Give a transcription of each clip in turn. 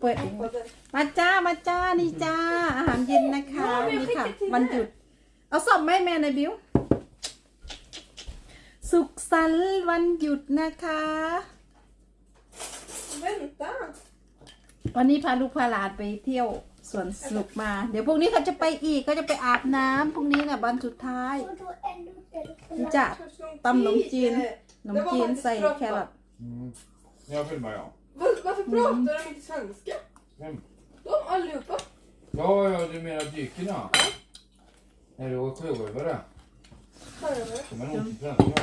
เปิดเอง Hoppa den. มาจ้ามาจ้านี่จ้า อาหารเย็นนะคะนี่ค่ะวันหยุด เอาสอบไหมแม่ในอยบิวสุขสันต์วันหยุดนะคะ Vänta. วันนี้พาลูกพาหลานไปเที่ยวสวนสนุกมา เดี๋ยวพรุ่งนี้เขาจะไปอีกเขาจะไปอาบน้ำพรุ่งนี้น่ะวันสุดท้ายนี่จ้ะตำขนมจีนขนมจีนใส่แครอท Mm. Jag filmar ja. Var- Varför pratar de inte svenska? Vem? De allihopa. Ja, ja, du menar dykerna? När du åker sjöövare? Sjöare. De är nog inte svenska.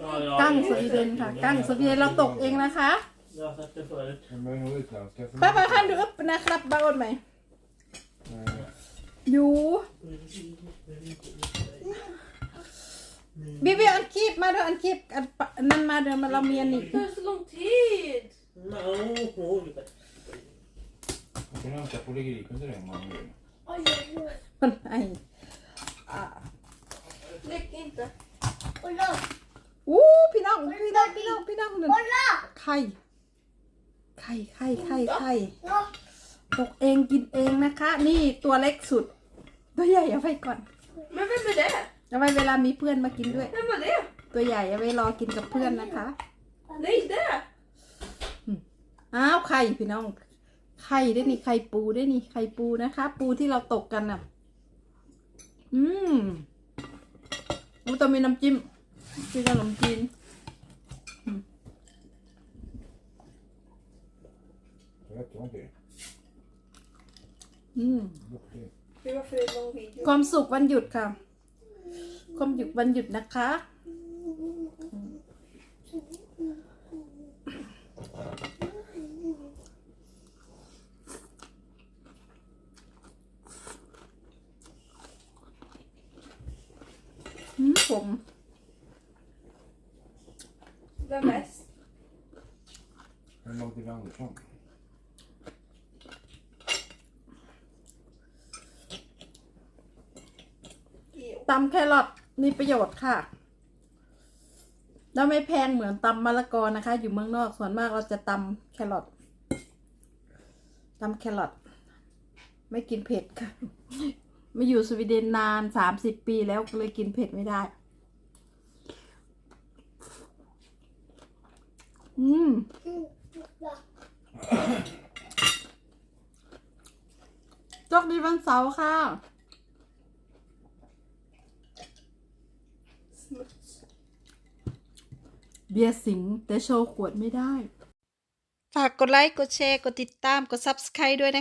Ja, ja, กั้ง jag สวีเดนค่ะ กั้งสวีเดนเราตก eng นะคะ Jag har sett det förut. De är nog utländska. för ป้าป้า mycket. คันดูอึบนะครับบ้าอดไหม Nej, อยู่บิบิอันคีบมาด้วยอันคีบอันปะอันนั้นมาเดินมาเราเมียนอีก No, oh, Jag kan hämta på läggeriken till dig om man vill. มันไออ่า Lägg inte. อู้พี่น้องพี่น้องพี่น้องพี่น้องหนึ่งไข่ไข่ไข่ไข่ไข่ตกเองกินเองนะคะ นี่ตัวเล็กสุด ตัวใหญ่เอาไว้ก่อน Men vem är det? เอาไว้เวลามีเพื่อนมากินด้วย Vem var det? ตัวใหญ่เอาไว้รอกินกับเพื่อนนะคะ Nej, det. อ้าวไข่พี่น้อง ไข่ได้นี่ไข่ปูได้นี่ไข่ปูนะคะ ปูที่เราตกกันน่ะ อืมอู้ต้องมีน้ำจิ้มจิ้มขนมจีน Det räcker inte. อืม Duktig. Det var för en lång video. ความสุขวันหยุดค่ะ ความหยุดวันหยุดนะคะ อืมผม Vem mest? Men Magdalena Andersson. ตำแครอทมีประโยชน์ค่ะ แล้วไม่แพงเหมือนตำมะละกอนะคะ อยู่เมืองนอกส่วนมากเราจะตำแครอทตำแครอทไม่กินเผ็ดค่ะ ม่อยู่สวีเดนนานสามสิบปีแล้วก็เลยกินเผ็ดไม่ได้ อืม จกดีวันเสาร์ค่ะ เบียร์สิงแต่โชว์ขวดไม่ได้ ฝากกดไลค์ กดแชร์ กดติดตาม กด Subscribe ด้วยนะ